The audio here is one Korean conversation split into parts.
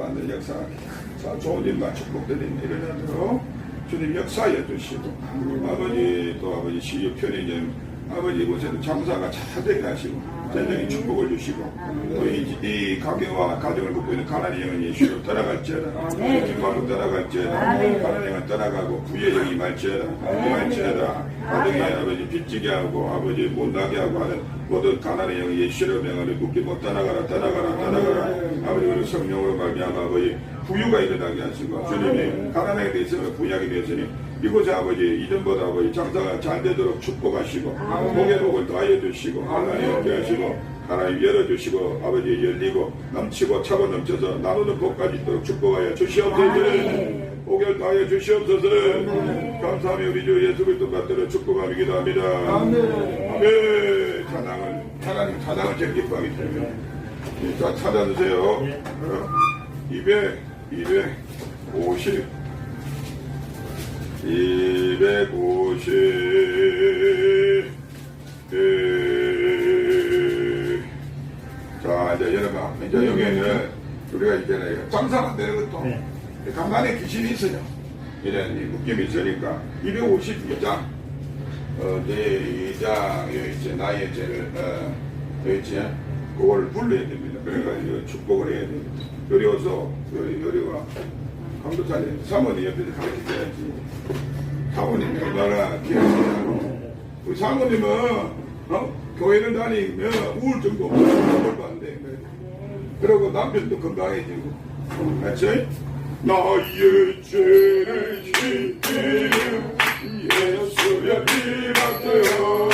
받는 역사. 자, 좋은 일만 축복드립니다. 일어나도록 주님 역사해 주시고, 아버지 또 아버지 시유 편의점, 아버지 이곳에도 장사가 잘 되게 하시고, 전쟁이 축복을 주시고, 또 이, 이 가게와 가정을 굽고 있는 가난의 영은 예수로 떠나갈지어다. 기뻐하고 떠나갈지어다. 가난의 영은 떠나가고, 부의 영이 말지어다. 말지어다. 가정에 아버지 빚지게 하고, 아버지 못나게 하고 하는 모든 가난의 영이 예수로 굳게 못 떠나가라, 떠나가라, 떠나가라. 성령으로 말미암아 아버지 부유가 일어나게 하시고, 주님이 가난에 대해서 부약이 되었으니, 이곳에 아버지 이전보다 아버지 장사가 잘 되도록 축복하시고 복의 복을 더하여 주시고 하나님 함께 하시고 하나님 열어주시고 아버지 열리고 넘치고 차고 넘쳐서 나누는 복까지 있도록 축복하여 주시옵소서. 복을 더하여 주시옵소서. 감사하며 우리 주 예수 그리스도 받들어 축복하며 기도합니다. 아멘. 찬양을 하나님 찬양을 제일 기뻐하기 때문에 자 찾아주세요. 어, 200 250 250자 이제 여러분 이제 여기에는 우리가 이제 장사가 안 되는 것도 네. 간만에 귀신이 있어요. 이런 이 묶임이 있으니까 252장 어, 내 2장 여기 있지 나의 죄를 어, 여기 있지 그걸 불러야 됩니다 그러니까 이제 축복을 해야 됩니다 요리 어서 요리 요리가 감독사님 사모님 옆에서 가르쳐줘야지 사모님이 얼마나 기억하냐고 우리 사모님은 어? 교회를 다니면 우울증도 없고 안 돼. 그리고 남편도 건강해지고 맞지? 나의 죄를 씻기는 예수의 피밖에 없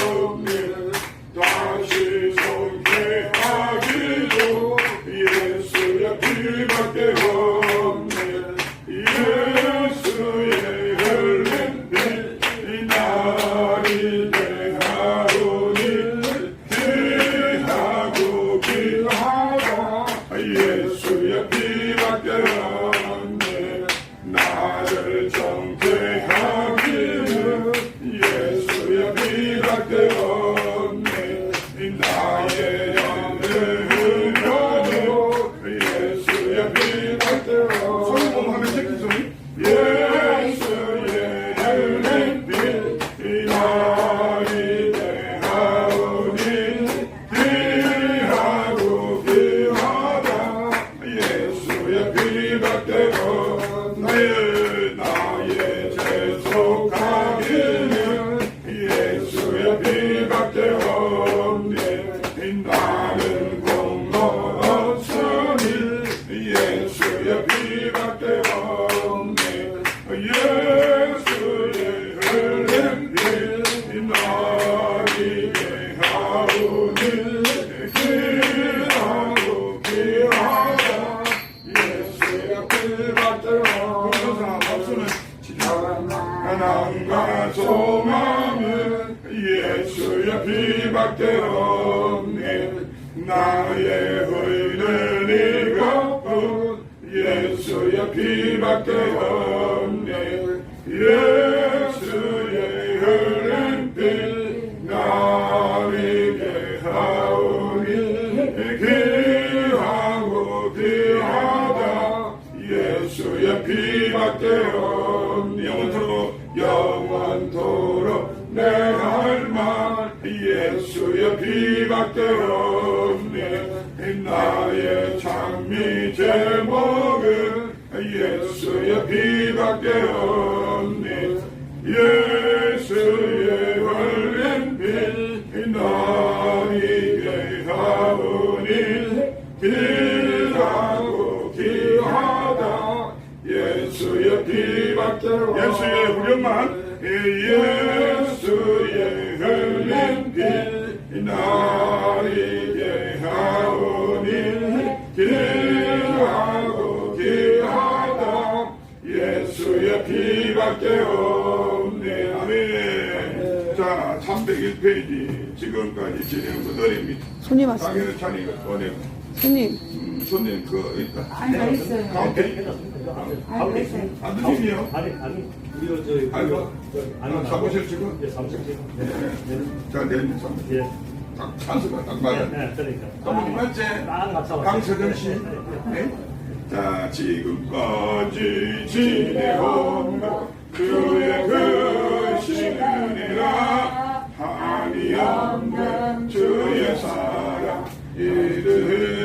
나님과 소망은 예수의 피밖에 없네 나의 의는 이것뿐 예수의 피밖에 없네 예수의 흘린 피 나에게 하오니 귀하고 귀하다. 예수의 피밖에 없네 영원토록 영원토록 내 할말. 예수의 피밖에 없네 나의 장미 제목은 예수의 피밖에 없네 예수의 피밖에 예수의 후렴만 예수의 흘린 피 나에게 하오니 귀하고 귀하다. 예수의 피밖에 없네. 아멘. 자 301페이지 지금까지 진행 그들입니다. 손님 왔어요. 당연히 찬이가 꺼내고. 손님. 부처님 그 아니 나 있어요. 아니 나 있어요. 아, 네. 아, 네. 아 누님이요? 아니 아니 우리가 저기 아이고 아, 아 사무실 지금? 예 사무실 지금 네. 제가 내일 참 예. 찬스가 딱 맞아. 네 그러니까 너무 맞지? 딱 맞춰. 강서정 씨. 예, 네. 자 지금까지 지내온 것 주의 그신 은혜라 한이 없는 주의 사랑 이들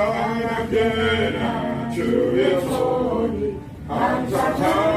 time again to its holy hands are tied.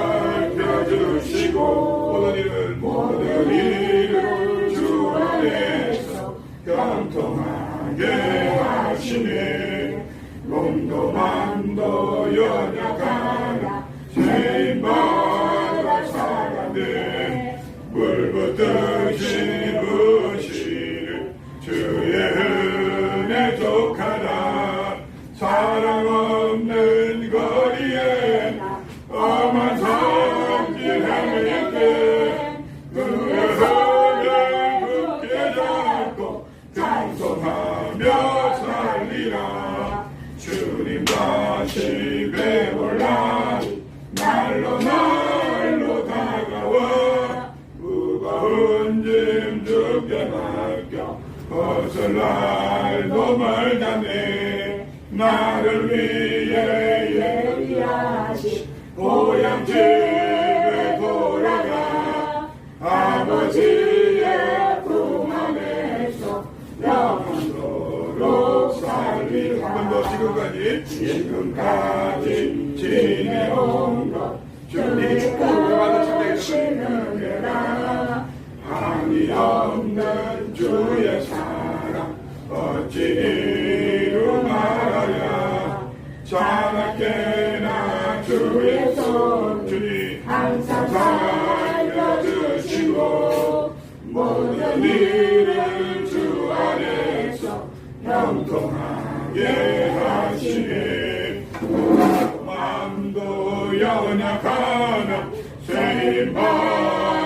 주께 맡겨. 벗을 날도 멀다네. 나를 위해 예비하시. 고향 집에 돌아가 아버지의 품 안에서 영원토록 살리라. 지금까지? 지금까지 지내온 모든 일을 주 안에서 형통하게 하시네. 마음도 연약하나 세임 받